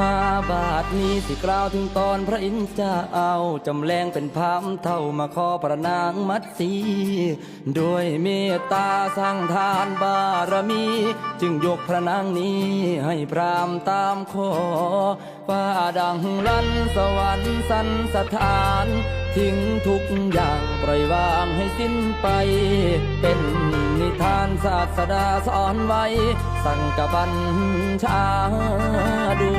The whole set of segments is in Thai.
มาบาทนี้สิกล่าวถึงตอนพระอินทร์จะเอาจำแรงเป็นพามเท่ามาขอพระนางมัดสีด้วยเมตตาสร้างทานบารมี จึงยกพระนางนี้ให้พรามตามขอฟ้าดังลั่นสวรรค์สันสถาน ทิ้งทุกอย่างปล่อยวางให้สิ้นไป เป็นนิทานศาสดาสอนไว้ สั่งกับบัญชาดู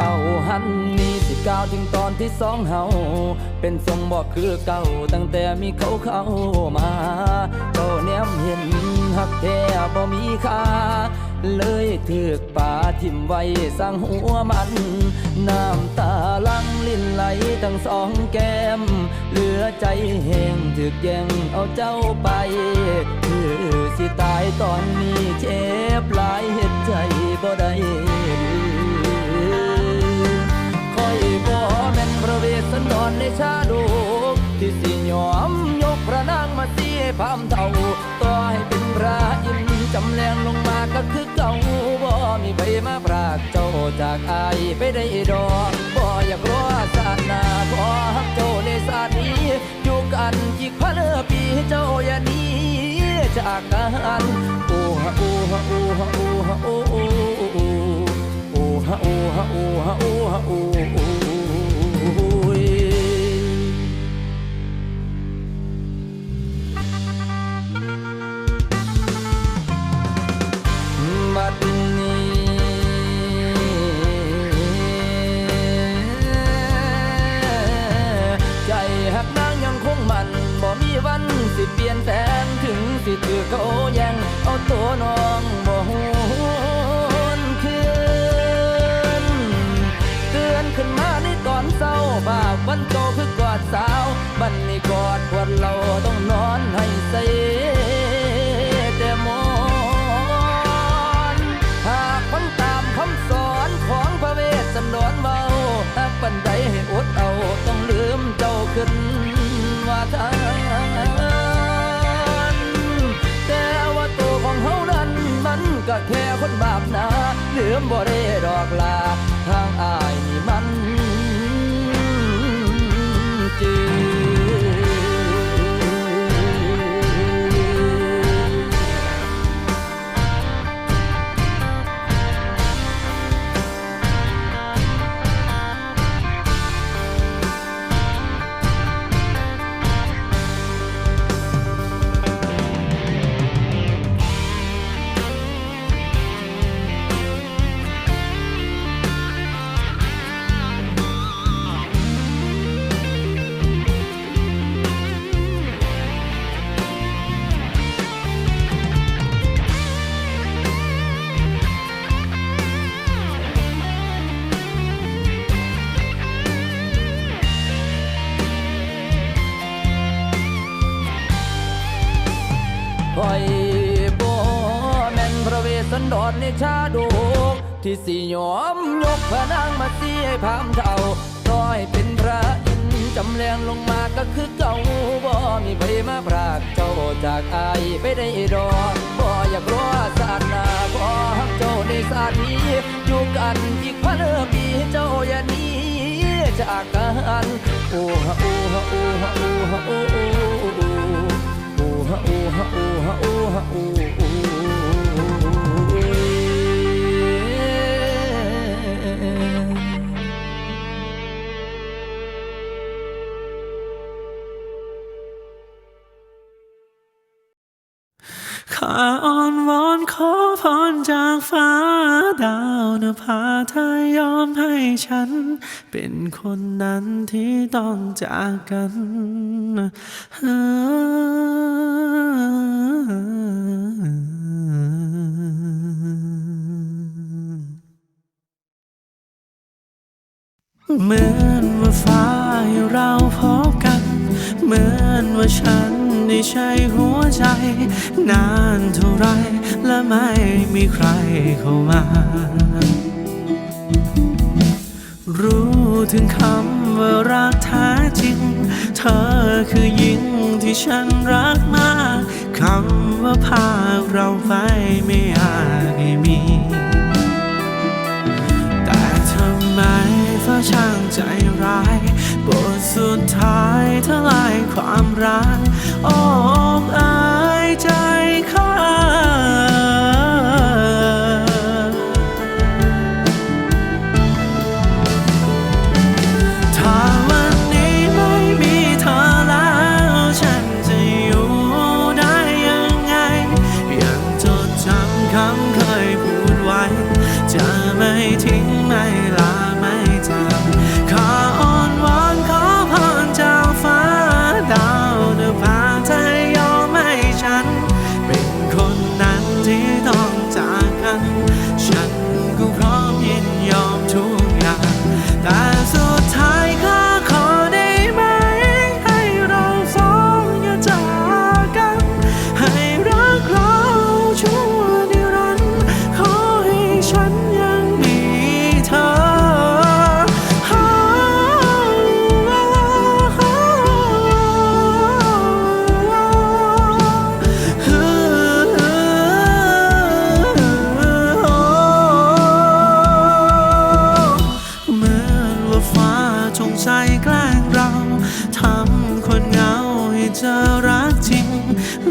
เอาหันนี้สิก้าวถึงตอนที่สองเฮาเป็นทรงบอกคือเก่าตั้งแต่มีเขาเข้ามาเจ้าแนมเห็นหักแท้บ่มีค่า เลยถือกป่าทิมไว้สร้างหัวมัน น้ำตาลังลิ้นไหลทั้งสองแก้ม เหลือใจแห้งถึกแย่งเอาเจ้าไปคือสิตายตอนนี้เจ็บหลายเหตุใจบ่ได้คอยบ่แม่นพระเวสสันดรในชาดกที่สิยอมยกพระนางมาเสียพามเท่าต่อให้เป็นพระอิน จำแรงลงมาก็คือเก่าบ่มีใบมาปรากเจ้าจากอายไปได้ดอกบ่อยากรอศาสนาขอฮักเจ้าในศานี้ อยู่กันอีกพันปีเจ้าอย่าหนี้จากกันโอ้ฮะโอ้ฮะโอ้ฮะโอ้ฮะโอ้โอ้โอ้ฮะโอ้ฮะโอ้ฮะโอ้ฮะโอ้ ในชาดกที่สิยอมยกพระนางมาเสียพามเท่าต้อยเป็นพระอินจำแรงลงมาก็คือเก่าบ่มีใครมาพรากเจ้าจากอายไปได้ดอกบ่อยากรอศาสนาขอฮักเจ้าในศาสนี้อยู่กันอีกพันปีเจ้าอย่านี้จากกันโอ้ฮะโอ้ฮะโอ้ฮะโอ้ฮะโอ้โอ้โอ้ฮะโอ้ฮะโอ้ฮะโอ้ฮะโอ้ ข้าอ้อนวอนขอพรจากฟ้าดาวนภาเธอยอมให้ฉัน เป็นคนนั้นที่ต้องจากกันเหมือนว่าฟ้าให้เราพบกัน เหมือนว่าฉันได้ใช้หัวใจ นานเท่าไรและไม่มีใครเข้ามา รู้ถึงคำว่ารักแท้จริง เธอคือหญิงที่ฉันรักมากคำว่าพาเราไปไม่อาจให้มี แต่ทำไมฟ้าช่างใจร้าย บทสุดท้ายทลายความรักอออกอายใจ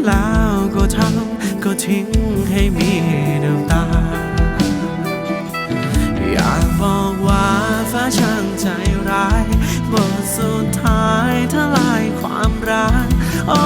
แล้วก็ทำก็ทิ้งให้มีน้ำตา อยากบอกว่าฟ้าช่างใจร้ายบทสุดท้ายทลายความรักโอ้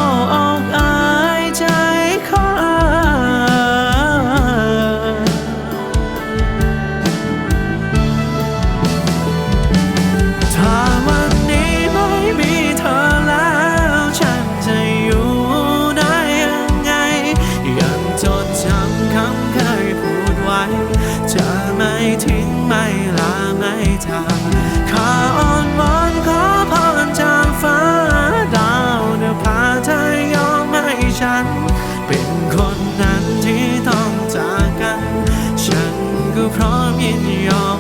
prom in your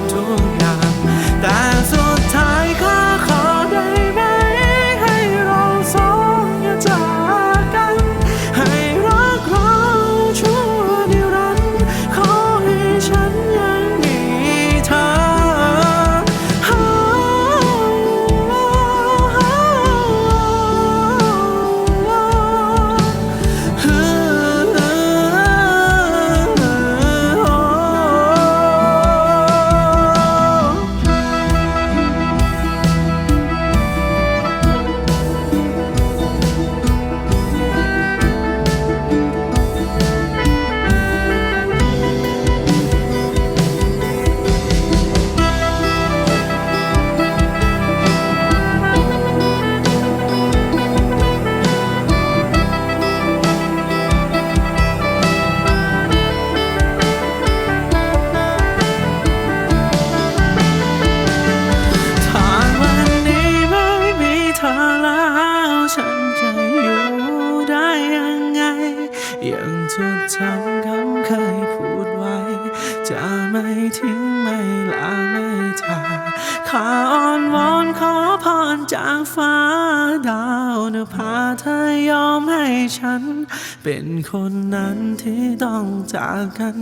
ากัน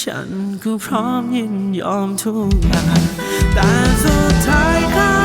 ฉันก็พร้อมยินยอมทุกอย่างแต่สุดท้ายก็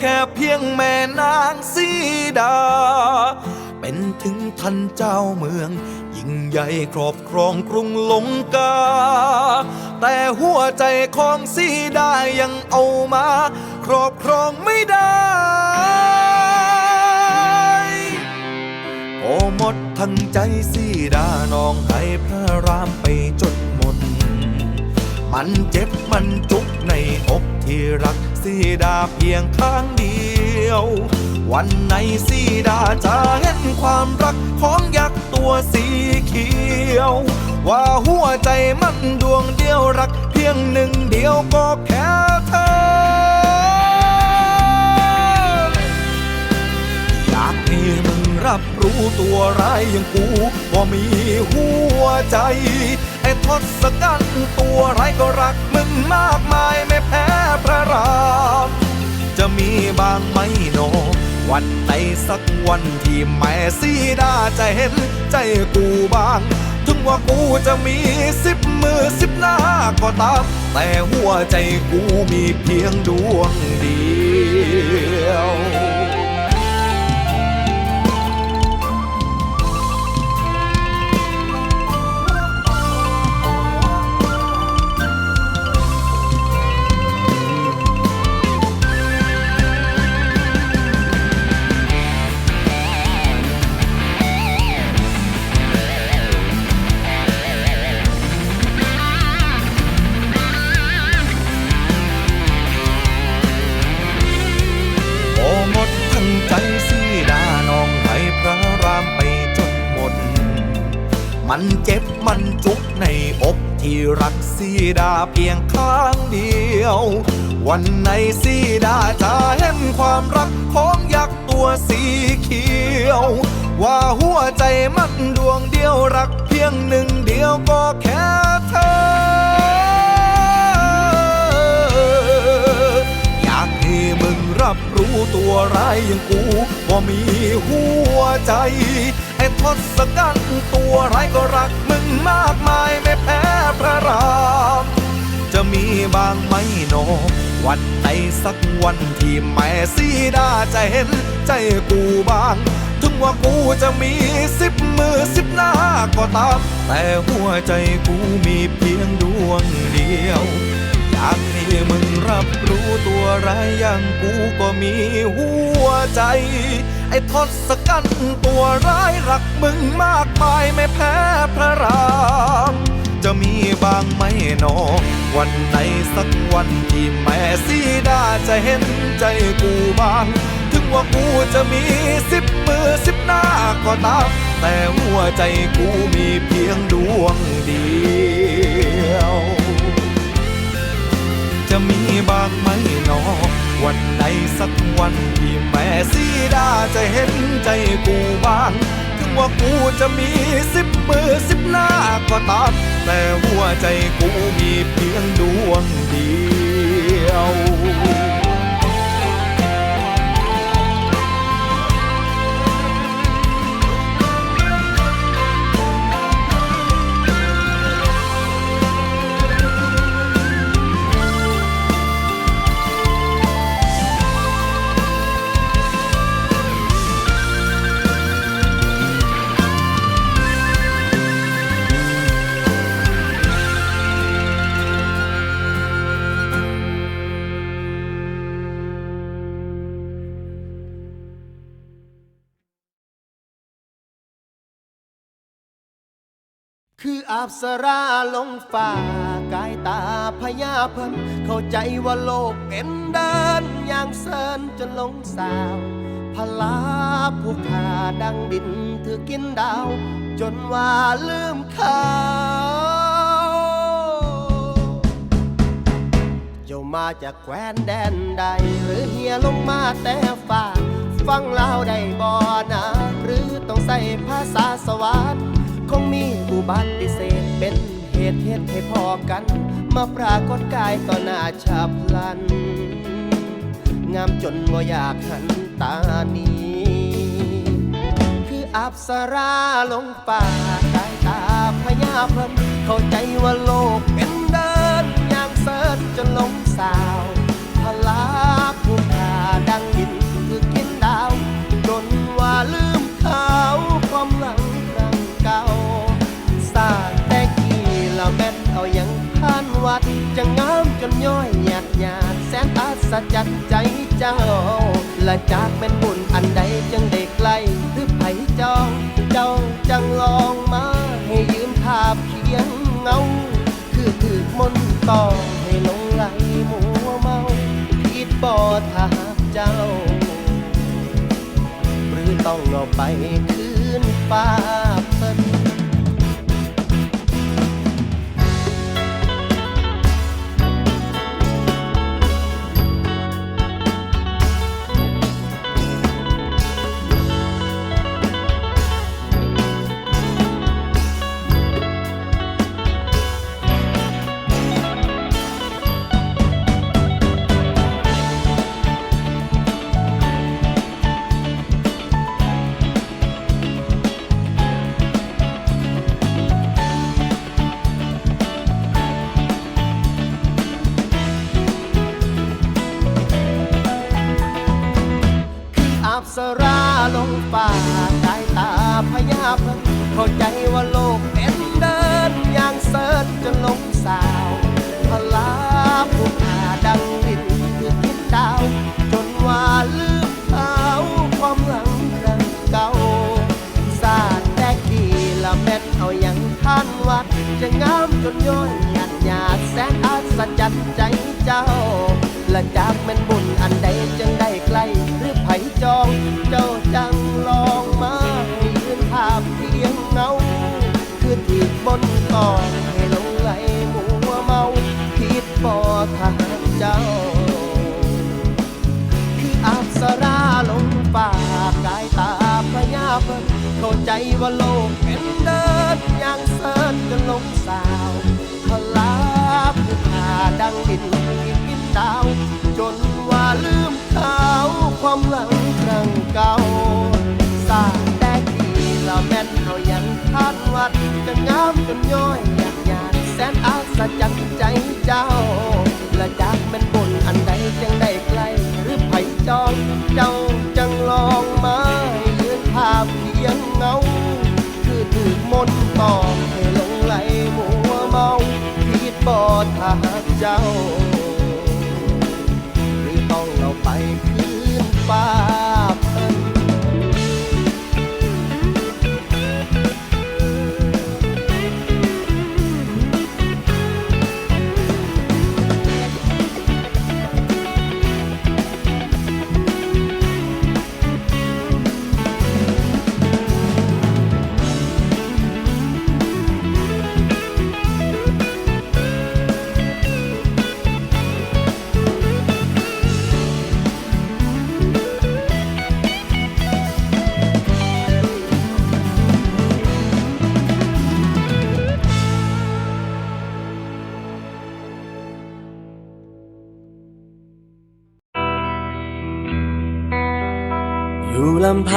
แค่เพียงแม่นางสีดา เป็นถึงท่านเจ้าเมือง ยิ่งใหญ่ครอบครองกรุงลงกา แต่หัวใจของสีดายังเอามา ครอบครองไม่ได้โอ้หมดทั้งใจสีดาน้องให้พระรามไปจดหมด มันเจ็บมันจุกในอกที่รัก สีดาเพียงข้างเดียว วันไหนสีดาจะเห็นความรักของยักษ์ตัวสีเขียว ว่าหัวใจมันดวงเดียวรักเพียงหนึ่งเดียวก็แค่เธอ อยากให้มึงรับรู้ตัวร้ายอย่างกูว่ามีหัวใจ ทศกัณฐ์ตัวไรก็รักมึงมากมายไม่แพ้พระรามจะมีบางไหมโน วันไหนสักวันที่แม่สีดาจะเห็นใจกูบ้าง ถึงว่ากูจะมีสิบมือสิบหน้าก็ตาม แต่หัวใจกูมีเพียงดวงเดียว รักสีดาเพียงข้างเดียว วันไหนสีดาจะเห็นความรักของยักษ์ตัวสีเขียว ว่าหัวใจมันดวงเดียวรักเพียงหนึ่งเดียวก็แค่เธอ อยากให้มึงรับ ตัวร้ายอย่างกูว่ามีหัวใจ ไอ้ทศกัณฐ์ตัวร้ายก็รักมึงมากมายไม่แพ้พระราม จะมีบางไหมโนวันไหนสักวันที่แม่สีดาจะเห็นใจกูบ้าง ถึงว่ากูจะมีสิบมือสิบหน้าก็ตาม แต่หัวใจกูมีเพียงดวงเดียวอยาก ให้มึงรับรู้ตัวร้ายอย่างกูก็มีหัวใจ ไอ้ทศกัณฐ์ตัวร้ายรักมึงมากมายไม่แพ้พระรามจะมีบางไหมหนอวันไหนสักวันที่แม่สีดาจะเห็นใจกูบ้าง ถึงว่ากูจะมีสิบมือสิบหน้าก็ตาม แต่หัวใจกูมีเพียงดวงเดียว จะมีบางไหมหนอ วันไหนสักวันที่แม่สีดาจะเห็นใจกูบ้าง ถึงว่ากูจะมีสิบมือสิบหน้าก็ตามแต่หัวใจกูมีเพียงดวงเดียว คืออาบสราลงฟ้ากายตาพญาเพิ่นเข้าใจว่าโลกเป็นเดินอย่างเซินจนหลงสาวพลาผู้ขาดังดินถือกินดาว จนว่าลืมเขาเจ้ามาจากแคว้นแดนใด หรือเฮียลงมาแต่ฟ้าฟังเล่าได้บ่อนะหรือต้องใส่ภาษาสวรรค์ คงมีอุบัติเศษเป็นเหตุเหตุให้พอกัน มาปรากฏกายต่อหน้าฉับพลัน งามจนบ่อยากหันตานีคืออับสราลงป่า แสนอัศจรรย์ใจเจ้า และจากเป็นบุญอันใดจังได้ไกลหรือไผจอง เจ้าจังลองมาให้ยืนภาพเคียงเงา คือถือมนต์ต่อให้ลงไหลมัวเมาผิดบ่ถ้าหากเจ้า หรือต้องเอาไปคืนฟ้า งามจนย้อย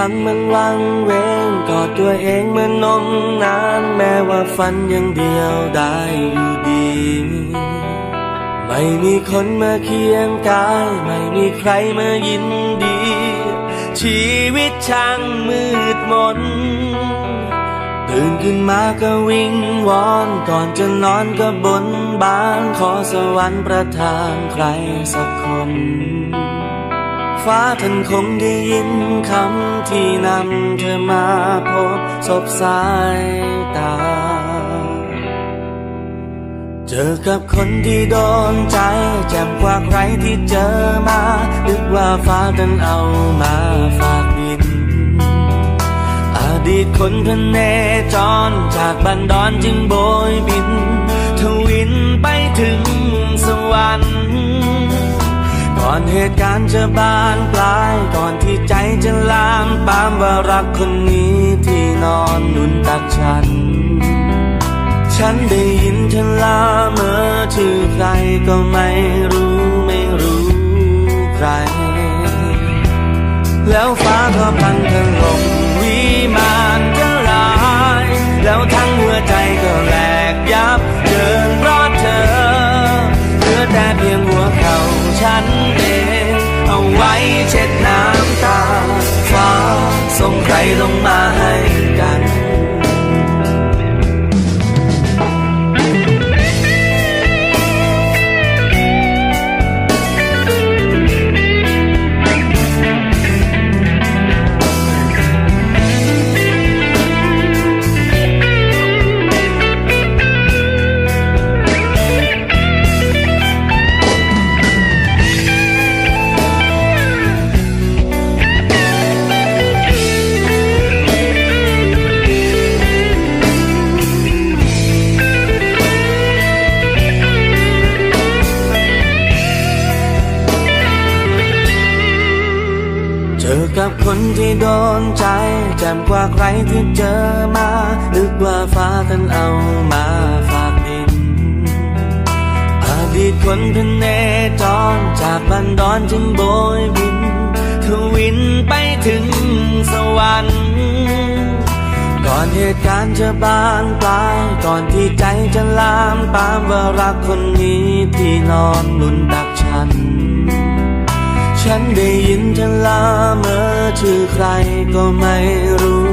ำพังมันวังเวงกอดตัวเองเหมือนนมนานแม้ว่าฝันยังเดียวได้อยู่ดี ไม่มีคนมาเคียงกาย ไม่มีใครมายินดี ชีวิตช่างมืดมนตื่นขึ้นมาก็วิ่งวอนก่อนจะนอนก็บนบานขอสวรรค์ประทานใครสักคน ฟ้าท่านคงได้ยินคำที่นำเธอมาพบศพสายตา เจอกับคนที่โดนใจแจ่มกว่าใครที่เจอมานึกว่าฟ้าท่านเอามาฝากดิน อดีตคนพเนจรจากบันดอนจึงโบยบิน ทวินไปถึง อนเหตุการณ์จะบานปลาย ก่อนที่ใจจะลามปามว่ารักคนนี้ที่นอนนุนตักฉัน ฉันได้ยินเธอลาเมื่อชื่อใครก็ไม่รู้ 被动吧 คนที่โดนใจแจ่มกว่าใครที่เจอมาลึกกว่าฟ้าท่านเอามาฝากดิน อดีตคนพเนจรจากบันดอนจึงโบยบินทวินไปถึงสวรรค์ก่อนเหตุการณ์จะบานปลายก่อนที่ใจจะลามปามว่ารักคนนี้ที่นอนหนุนดักฉัน ฉันได้ยินเธอลาเมื่อชื่อใครก็ไม่รู้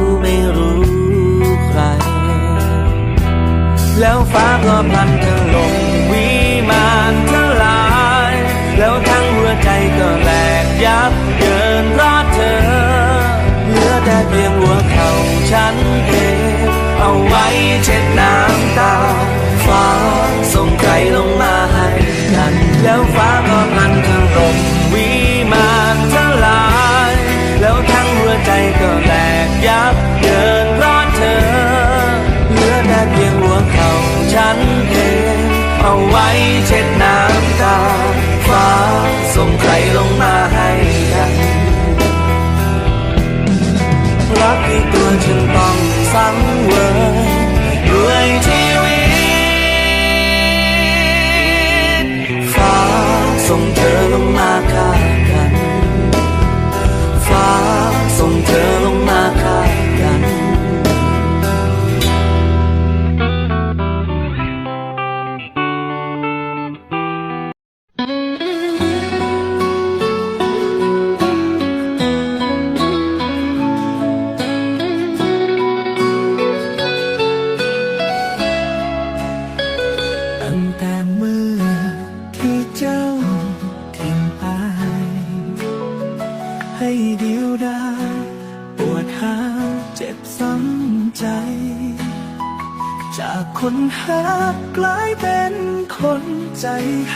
จ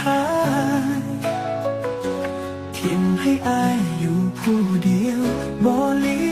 หายทิ้งให้อายอยู่ผู้เดียวบ่ลี